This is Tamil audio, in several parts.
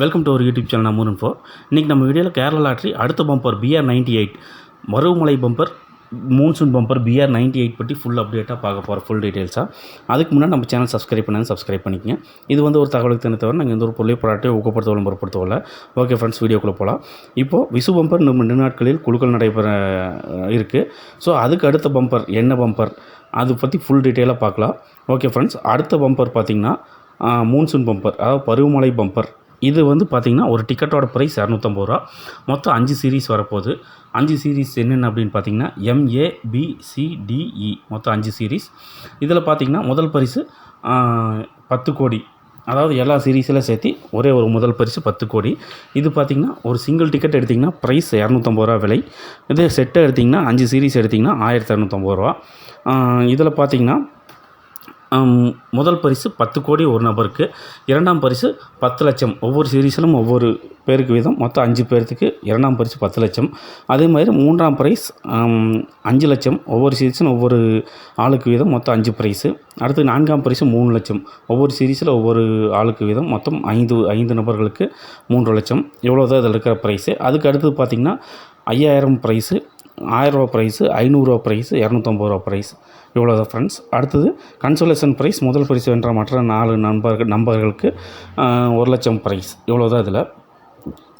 வெல்கம் டு ஒரு யூடியூப் சேனல் நான் மூரன் ஃபோர் இன்றைக்கி நம்ம வீடியோவில் கேரளா லாட்ரி அடுத்த bumper BR ninety eight மருவமலை bumper monsoon bumper BR ninety eight பற்றி ஃபுல் அப்டேட்டாக பார்க்க போகிற ஃபுல் டீட்டெயில்ஸாக அதுக்கு முன்னாடி நம்ம சேனல் சப்ஸ்கிரைப் பண்ணி சப்ஸ்கிரைப் பண்ணிக்கங்க. இது வந்து ஒரு தகவலுக்கு தவிர தவிர நாங்கள் எந்த ஒரு பொருளை போராட்டையோ ஊக்கப்படுத்த விளம்பரப்படுத்தவில்லை ஓகே ஃப்ரெண்ட்ஸ் வீடியோக்குள்ளே போகலாம் இப்போது விசு பம்பர் இன்னும் ரெண்டு நாட்களில் குழுக்கள் நடைபெற இருக்குது ஸோ அதுக்கு அடுத்த பம்பர் என்ன பம்பர் அதை பற்றி ஃபுல் டீட்டெயிலாக பார்க்கலாம். ஓகே ஃப்ரெண்ட்ஸ் அடுத்த பம்பர் பார்த்திங்கன்னா மூன்சூன் பம்பர் அதாவது பருவமழை பம்பர் இது வந்து பார்த்திங்கன்னா ஒரு டிக்கெட்டோட ப்ரைஸ் இரநூத்தம்பது ரூபா. மொத்தம் அஞ்சு சீரீஸ் வரப்போகுது. அஞ்சு சீரீஸ் என்னென்ன அப்படின்னு பார்த்தீங்கன்னா எம்ஏபிசிடிஇ e. மொத்தம் அஞ்சு சீரீஸ் இதில் பார்த்தீங்கன்னா முதல் பரிசு பத்து கோடி. அதாவது எல்லா சீரீஸில் சேர்த்து ஒரே ஒரு முதல் பரிசு பத்து கோடி. இது பார்த்திங்கன்னா ஒரு சிங்கிள் டிக்கெட் எடுத்திங்கன்னா ப்ரைஸ் இரநூத்தம்பது ரூபா விலை. இதே செட்டை எடுத்திங்கன்னா அஞ்சு சீரீஸ் எடுத்திங்கன்னா ஆயிரத்தி இரநூத்தம்பது ரூபா. இதில் பார்த்தீங்கன்னா முதல் பரிசு பத்து கோடி ஒரு நபருக்கு இரண்டாம் பரிசு பத்து லட்சம். ஒவ்வொரு சீரீஸிலும் ஒவ்வொரு பேருக்கு வீதம். மொத்தம் அஞ்சு பேர்த்துக்கு இரண்டாம் பரிசு பத்து லட்சம். அதே மாதிரி மூன்றாம் ப்ரைஸ் அஞ்சு லட்சம். ஒவ்வொரு சீரீஸும் ஒவ்வொரு ஆளுக்கு வீதம் மொத்தம் அஞ்சு ப்ரைஸு அடுத்து நான்காம் பரிசு மூணு லட்சம். ஒவ்வொரு சீரீஸில் ஒவ்வொரு ஆளுக்கு வீதம் மொத்தம் ஐந்து ஐந்து நபர்களுக்கு மூன்று லட்சம். இவ்வளோ தான் இதில் இருக்கிற ப்ரைஸு அதுக்கு அடுத்தது பார்த்திங்கன்னா ஐயாயிரம் ப்ரைஸு ஆயிரரூவா ப்ரைஸு ஐநூறுரூவா ப்ரைஸு இரநூத்தம்பது ரூபா ப்ரைஸ் இவ்வளோ தான் ஃப்ரெண்ட்ஸ் அடுத்தது கன்சோலேஷன் ப்ரைஸ் முதல் பரிசு வென்ற மற்ற நாலு நண்பர்கள் நண்பர்களுக்கு ஒரு லட்சம் ப்ரைஸ் இவ்வளோ தான் இதில்.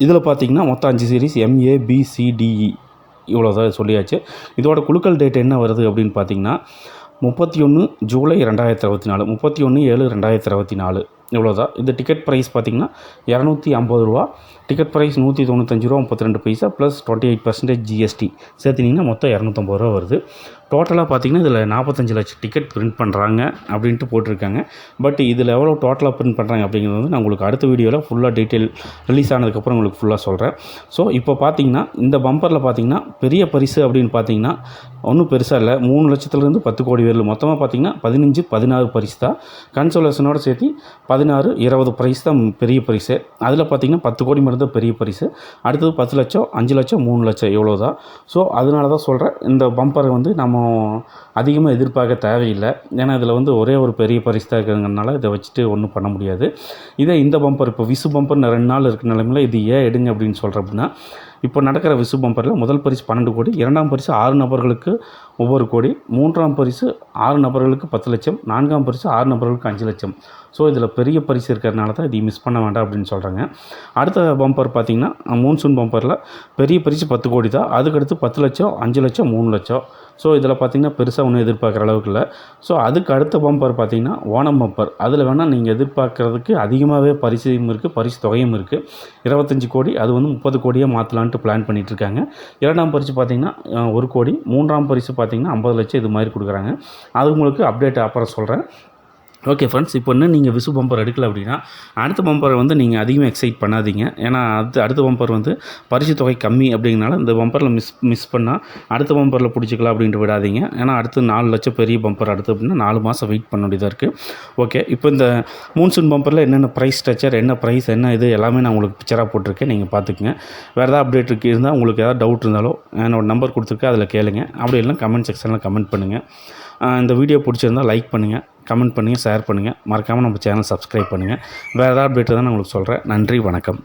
இதில் பார்த்தீங்கன்னா மொத்தம் அஞ்சு சீரீஸ் எம்ஏபிசிடிஇ இவ்வளோ தான் சொல்லியாச்சு. இதோட குழுக்கள் டேட் என்ன வருது அப்படின்னு பார்த்தீங்கன்னா முப்பத்தி ஒன்று ஜூலை ரெண்டாயிரத்தி இருபத்தி நாலு முப்பத்தி ஒன்று ஏழு ரெண்டாயிரத்தி இருபத்தி நாலு. இவ்வளோ தான் இந்த டிக்கெட் ப்ரைஸ் பார்த்தீங்கன்னா இரநூத்தி ஐம்பது ரூபா. டிக்கெட் ப்ரைஸ் நூற்றி தொண்ணூத்தஞ்சு ரூபா முப்பத்தி ரெண்டு பைசா plus twenty eight percentage GST சேர்த்துனிங்கன்னா மொத்தம் இரநூத்தம்பது ரூபா வருது. டோட்டலாக பார்த்தீங்கன்னா இதில் நாற்பத்தஞ்சு லட்சம் டிக்கெட் பிரிண்ட் பண்ணுறாங்க அப்படின்ட்டு போட்டிருக்காங்க. பட் இதில் எவ்வளோ டோட்டலாக பிரிண்ட் பண்ணுறாங்க அப்படிங்கிறது வந்து நான் உங்களுக்கு அடுத்த வீடியோவில் ஃபுல்லாக டீட்டெயில் ரிலீஸ் ஆனதுக்கப்புறம் உங்களுக்கு ஃபுல்லாக சொல்கிறேன் ஸோ இப்போ பார்த்தீங்கன்னா இந்த பம்பரில் பார்த்தீங்கன்னா பெரிய பரிசு அப்படின்னு பார்த்தீங்கன்னா ஒன்றும் பெருசாக இல்லை. மூணு லட்சத்துலேருந்து பத்து கோடி வரலும் மொத்தமாக பார்த்தீங்கன்னா பதினஞ்சு பதினாறு பரிசு தான். கன்சோலேஷனோட சேர்த்து பதினாறு இருபது ப்ரைஸ் தான் பெரிய பரிசு அதில் பார்த்தீங்கன்னா பத்து கோடி மட்டும் தான் பெரிய பரிசு அடுத்தது பத்து லட்சம் அஞ்சு லட்சம் மூணு லட்சம் இவ்வளோ தான் ஸோ அதனால தான் சொல்கிறேன் இந்த பம்பரை வந்து நம்ம அதிகமாக எதிர்பார்க்க தேவையில்லை. ஏன்னா இதில் வந்து ஒரே ஒரு பெரிய பரிசு தான் இருக்கிறதுனால இதை வச்சுட்டு ஒன்றும் பண்ண முடியாது. இதே இந்த பம்பர் இப்போ விசு பம்பர் ரெண்டு நாள் இருக்கிற நிலமையில இது ஏன் எடுங்க அப்படின்னு சொல்கிறேன் அப்படின்னா இப்போ நடக்கிற விசு பம்பரில் முதல் பரிசு பன்னெண்டு கோடி இரண்டாம் பரிசு ஆறு நபர்களுக்கு ஒவ்வொரு கோடி மூன்றாம் பரிசு ஆறு நபர்களுக்கு பத்து லட்சம் நான்காம் பரிசு ஆறு நபர்களுக்கு அஞ்சு லட்சம். ஸோ இதில் பெரிய பரிசு இருக்கிறதுனால தான் இதை மிஸ் பண்ண வேண்டாம் அப்படின்னு சொல்கிறாங்க அடுத்த பம்பர் பார்த்திங்கன்னா மூன்சூன் பம்பரில் பெரிய பரிசு பத்து கோடி தான். அதுக்கடுத்து பத்து லட்சம் அஞ்சு லட்சம் மூணு லட்சம். ஸோ இதில் பார்த்திங்கன்னா பெருசாக ஒன்றும் எதிர்பார்க்குற அளவுக்கு இல்லை. ஸோ அதுக்கு அடுத்த பம்பர் பார்த்திங்கன்னா ஓணம் பம்பர் அதில் வேணால் நீங்கள் எதிர்பார்க்குறதுக்கு அதிகமாகவே பரிசையும் இருக்குது பரிசு தொகையும் இருக்குது இருபத்தஞ்சி கோடி அது வந்து முப்பது கோடியாக மாற்றலான்ட்டு பிளான் பண்ணிட்டு இருக்காங்க இரண்டாம் பரிசு பார்த்திங்கன்னா ஒரு கோடி. மூன்றாம் பரிசு பார்த்திங்கன்னா ஐம்பது லட்சம் இது மாதிரி கொடுக்குறாங்க. அது உங்களுக்கு அப்டேட் அப்புறம் சொல்கிறேன் ஓகே ஃப்ரெண்ட்ஸ் இப்போ இன்னும் நீங்கள் விசு பம்பர் எடுக்கல அப்படின்னா அடுத்த பம்பரை வந்து நீங்கள் அதிகமாக எக்ஸைட் பண்ணாதீங்க. ஏன்னா அடுத்து அடுத்த பம்பர் வந்து பரிசு தொகை கம்மி அப்படிங்கனால இந்த பம்பரில் மிஸ் மிஸ் பண்ணால் அடுத்த பம்பரில் பிடிச்சிக்கலாம் அப்படின்ட்டு விடாதீங்க. ஏன்னா அடுத்து நாலு லட்சம் பெரிய பம்பர் அடுத்து அப்படின்னா நாலு மாதம் வெயிட் பண்ண வேண்டியதாக இருக்குது ஓகே இப்போ இந்த மூன்சூன் பம்பரில் என்னென்ன ப்ரைஸ் ஸ்ட்ரக்சர் என்ன ப்ரைஸ் என்ன இது எல்லாமே நான் உங்களுக்கு பிக்சராக போட்டிருக்கேன். நீங்கள் பார்த்துக்குங்க. வேறு ஏதாவது அப்டேட் இருக்கு இருந்தால் உங்களுக்கு ஏதாவது டவுட் இருந்தாலோ என்னோட நம்பர் கொடுத்துருக்கேன் அதில் கேளுங்க. அப்படி இல்லைனா கமெண்ட் செக்ஷனில் கமெண்ட் பண்ணுங்கள் இந்த வீடியோ பிடிச்சிருந்தால் லைக் பண்ணுங்கள் கமெண்ட் பண்ணுங்கள் ஷேர் பண்ணுங்கள் மறக்காமல் நம்ம சேனல் சப்ஸ்கிரைப் பண்ணுங்கள் வேறு ஏதாவது அப்டேட் தான் நான் உங்களுக்கு சொல்கிறேன் நன்றி வணக்கம்.